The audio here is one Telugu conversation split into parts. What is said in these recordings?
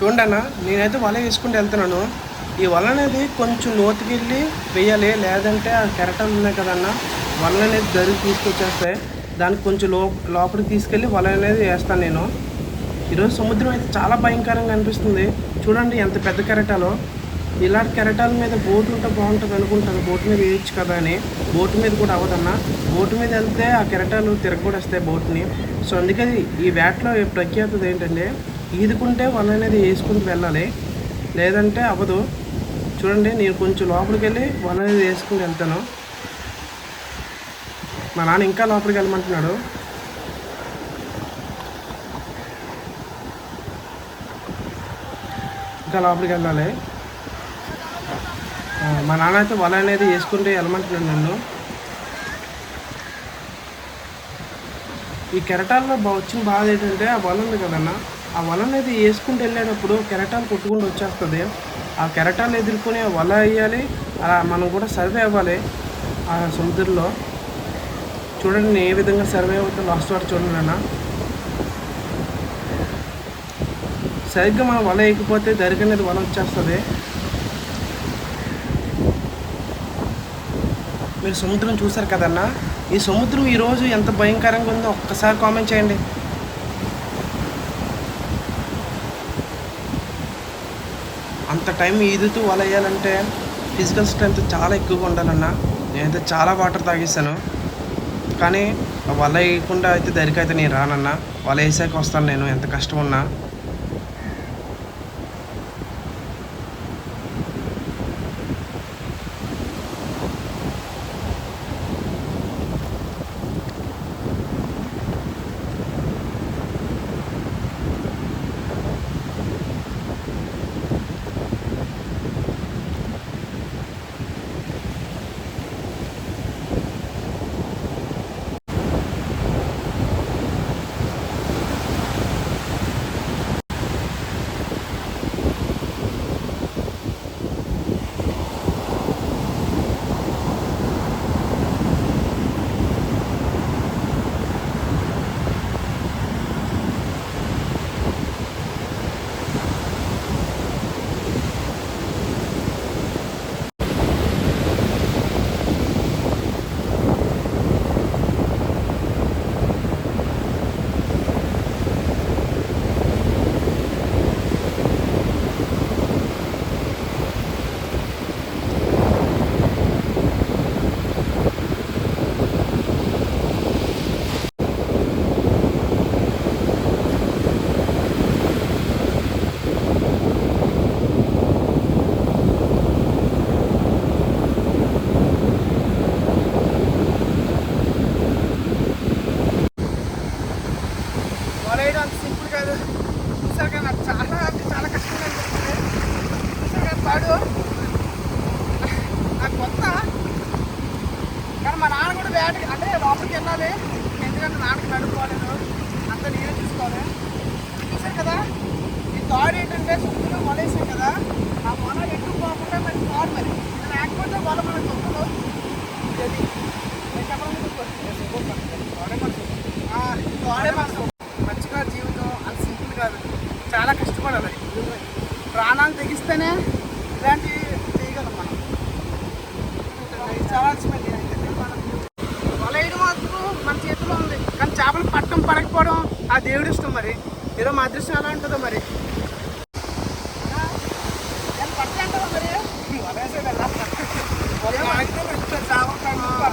చూడండి అన్న నేనైతే వల వేసుకుంటూ వెళ్తున్నాను. ఈ వల అనేది కొంచెం లోతుకి వెళ్ళి వేయాలి లేదంటే ఆ కెరటాలు ఉన్నాయి కదన్న వల అనేది దరి తీసుకొచ్చేస్తే దానికి కొంచెం లో లోపలికి తీసుకెళ్ళి వల అనేది వేస్తాను నేను. ఈరోజు సముద్రం అయితే చాలా భయంకరంగా అనిపిస్తుంది. చూడండి ఎంత పెద్ద కెరటాలో. ఇలాంటి కెరటాల మీద బోటు ఉంటే బాగుంటుంది అనుకుంటాను. బోటు మీద వేయచ్చు కదా అని. బోటు మీద కూడా అవ్వదన్నా. బోటు మీద వెళ్తే ఆ కెరటాలు తిరగకూడేస్తాయి బోట్ని. సో అందుకని ఈ వేటలో ప్రఖ్యాతది ఏంటంటే ఈదుకుంటే వల అనేది వేసుకుంటూ వెళ్ళాలి? లేదంటే అవ్వదు. చూడండి నేను కొంచెం లోపలికి వెళ్ళి వల అనేది వేసుకుని వెళ్తాను. మా నాన్న ఇంకా లోపలికి వెళ్ళమంటున్నాడు. ఇంకా లోపలికి వెళ్ళాలి. మా నాన్న అయితే వల అనేది వేసుకుంటే వెళ్ళమంటున్నాడు నన్ను. ఈ కెరటాల్లో వచ్చిన బాధ ఏంటంటే ఆ వల ఉంది కదన్నా. ఆ వల అనేది వేసుకుంటూ వెళ్ళేటప్పుడు కెరటాలు కొట్టుకుంటూ వచ్చేస్తుంది. ఆ కెరటాలు ఎదుర్కొని ఆ వల వేయాలి. అలా మనం కూడా సర్వే అవ్వాలి ఆ సముద్రంలో. చూడండి నేను ఏ విధంగా సర్వే అవుతా లాస్ట్ వరకు చూడండి అన్న సరిగ్గా మనం వల వేయకపోతే దరికి అనేది వల వచ్చేస్తుంది. మీరు సముద్రం చూసారు కదన్నా? ఈ సముద్రం ఈరోజు ఎంత భయంకరంగా ఉందో ఒక్కసారి కామెంట్ చేయండి. అంత టైం ఈదుతూ వల వేయాలంటే ఫిజికల్ స్ట్రెంత్ చాలా ఎక్కువగా ఉండాలన్న నేనైతే చాలా వాటర్ తాగేసాను కానీ వల వేయకుండా అయితే దరికైతే నేను రానన్నా. వల వేసాక వస్తాను నేను ఎంత కష్టం ఉన్నా వలయడం అంత సింపుల్ కాదు చూసాక నాకు చాలా అంటే చాలా కష్టంగా అనిపిస్తుంది చూసాక పాడు నాకు కొత్త కానీ మా నాన్న కూడా వేటకి అంటే లోపలికి వెళ్ళాలి ఎందుకంటే నాన్నకి నడుపుకోలేదు అంత నేనే చూసుకోవాలి. చూసారు కదా? ఈ తాడు ఏంటంటే సముద్రం వలేసాం కదా? ఆ మొల ఎక్కువ పోకుండా మరి తాడు మరి. లేకపోతే వల మనకు దొరకదు ఇది నేను చెప్పడం మంచిగా జీవితం అది సింపుల్ కాదు. చాలా కష్టపడాలి ప్రాణాలు తెగిస్తేనే ఇలాంటి చేయగలం మనం ఇది చాలా అలసిపోయింది నేనైతే. వల వేయడం మాత్రం మన చేతిలో ఉంది కానీ చేపలు పట్టడం పడకపోవడం ఆ దేవుడి ఇష్టం మరి ఏదో మా అదృష్టం ఎలా ఉంటుందో మరి ఆ, నేను పట్టలే అంటావా మరి వల వేసేది ఎలా? ఆ.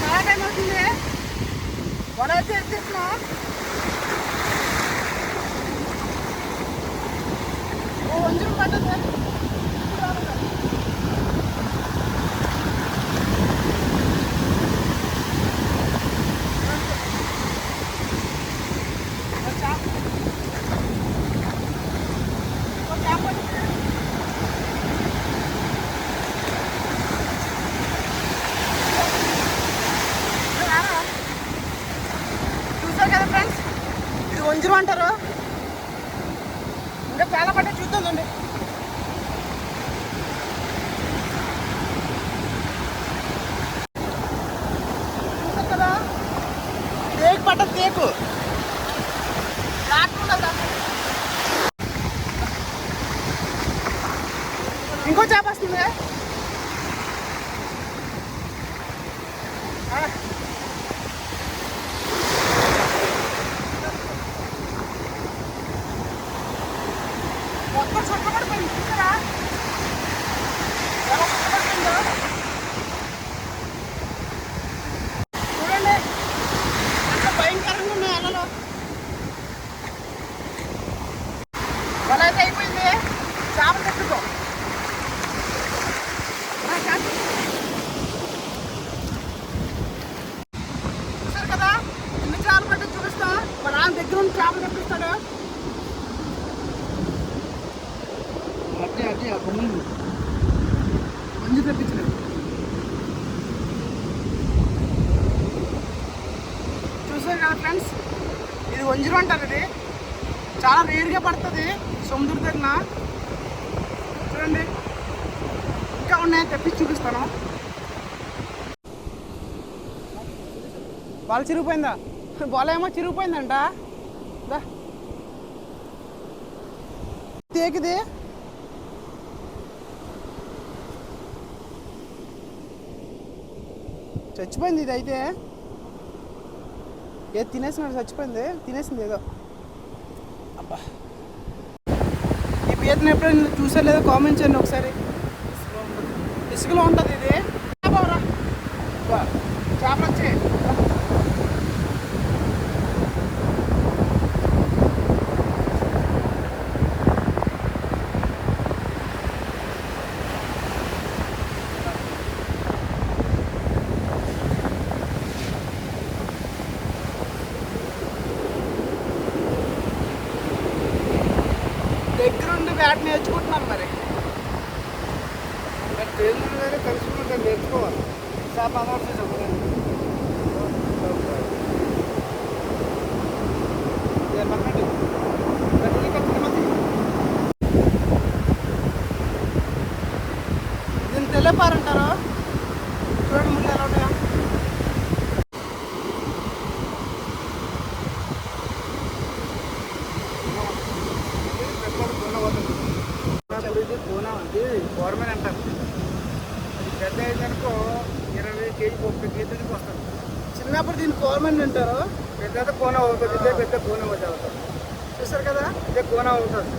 చాలా టైం అవుతుంది వల అయితే ఎత్తేస్తున్నా కొంచెం పట్టదు చూసారు కదా ఫ్రెండ్స్ ఇది వంజరం అంటారు. ఇంకా చాలా పట్టే చూద్దామండి చూసారు కదా? తేకు పట్ట తేకు రాటు ఇంకో చేప వస్తుంది. మొత్తం చక్కబడిపోయింది. చూసారా ఎలా చుట్టబడిపోయిందో చూడండి ఎంత భయంకరంగా ఉన్నాయి అలలో వల అయితే అయిపోయింది చేప తెచ్చుకో ఆ, చేప. చూసారు కదా ఎన్ని చేపలు పట్టి చూపిస్తా మా నాన్న దగ్గర ఉండి చేపలు తెప్పిస్తాడు అదే అదే ఆ బొమ్మలు మంచి తెప్పించలేదు. చూసారు కదా ఫ్రెండ్స్? ఇది వంజరం అంటారు ఇది. చాలా రేరుగా పడుతుంది సముద్ర దగ్గర. చూడండి. ఇంకా ఉన్నాయి? తెప్పించి చూపిస్తాను. బాల్ చిరిగిపోయిందా? బాల్ ఏమో చిరిగిపోయిందంట. దా. తేకిది. చచ్చిపోయింది ఇది అయితే. ఏది తినేసినాడు చచ్చిపోయింది? తినేసింది ఏదో. అబ్బా. ఈ పీతను ఎప్పుడైనా చూసా లేదో కామెంట్ చేయండి ఒకసారి. ఇసుకలో ఉంటుంది. ఇది. బ్యాట్ నేర్చుకుంటున్నాను మరి. ట్రైనర్ గారు కలిసి ఉంటాను నేర్చుకోవాలి. చేప అమర్చి చెప్పండి. దీన్ని తెలియపారంటారు చూడండి ముందు ఎలా ఉన్నాయా ఇది గవర్నమెంట్ అంటారు. అది పెద్ద అయిందనుకో ఇరవై కేజీ ముప్పై కేజీలకి వస్తుంది. చిన్నప్పుడు దీన్ని గవర్నమెంట్ అంటారు? పెద్ద కోన అవుతుంది ఇదే పెద్ద కోన అవుతుంది. చూసారు కదా? ఇదే కోన అవుతుంది.